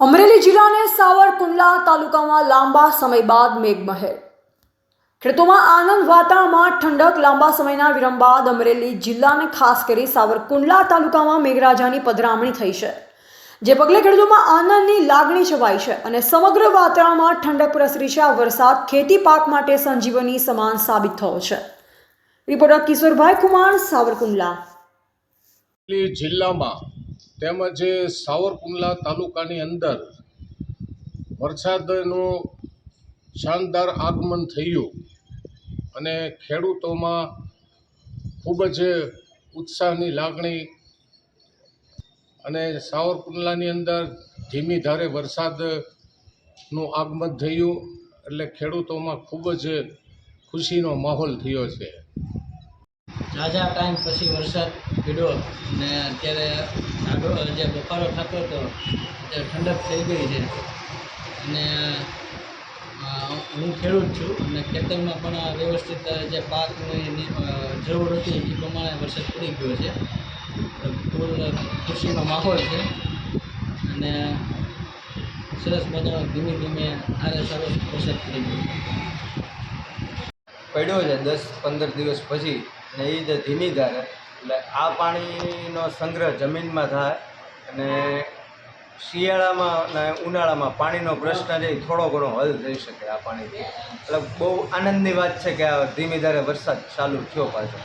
અમરેલી જિલ્લાને સાવરકુંડલા તાલુકામાં લાંબા સમય બાદ મેઘમહેર. ખેડૂતોમાં આનંદ વાતાવરણમાં ઠંડક લાંબા સમયના વિરામ બાદ અમરેલી જિલ્લાને ખાસ કરી સાવરકુંડલા તાલુકામાં મેઘરાજાની પધરામણી થઈ છે, જે પગલે ખેડૂતોમાં આનંદની લાગણી છવાઈ છે અને સમગ્ર વાતાવરણમાં ઠંડક પ્રસરી છે. આ વરસાદ ખેતી પાક માટે સંજીવની સમાન સાબિત થયો છે. રિપોર્ટર કિશોરભાઈ કુમાર સાવરકુંડલા જિલ્લામાં તેમજ સાવરકુંડલા તાલુકાની અંદર વરસાદનું શાનદાર આગમન થયું અને ખેડૂતોમાં ખૂબ જ ઉત્સાહની લાગણી અને સાવરકુંડલાની અંદર ધીમી ધારે વરસાદનું આગમન થયું એટલે ખેડૂતોમાં ખૂબ જ ખુશીનો માહોલ થયો છે. ઝાઝા ટાઈમ પછી વરસાદ પીડ્યો ને અત્યારે આગળ જે બફારો થતો હતો, અત્યારે ઠંડક થઈ ગઈ છે. અને હું ખેડૂત છું અને ખેતરમાં પણ વ્યવસ્થિત જે પાકની જરૂર હતી એ પ્રમાણે વરસાદ પડી ગયો છે. ફૂલ ખુશીનો માહોલ છે. અને સરસ મજાનો ધીમે ધીમે આરે સરસ વરસાદ પડી ગયો. પડ્યો છે દસ પંદર દિવસ પછી. અને એ જે ધીમી ધારે. એટલે આ પાણીનો સંગ્રહ જમીનમાં થાય અને શિયાળામાં અને ઉનાળામાં પાણીનો પ્રશ્ન છે એ થોડો ઘણો હલ થઈ શકે આ પાણીથી. એટલે બહુ આનંદની વાત છે કે આ ધીમી ધારે વરસાદ ચાલુ થયો પાછો.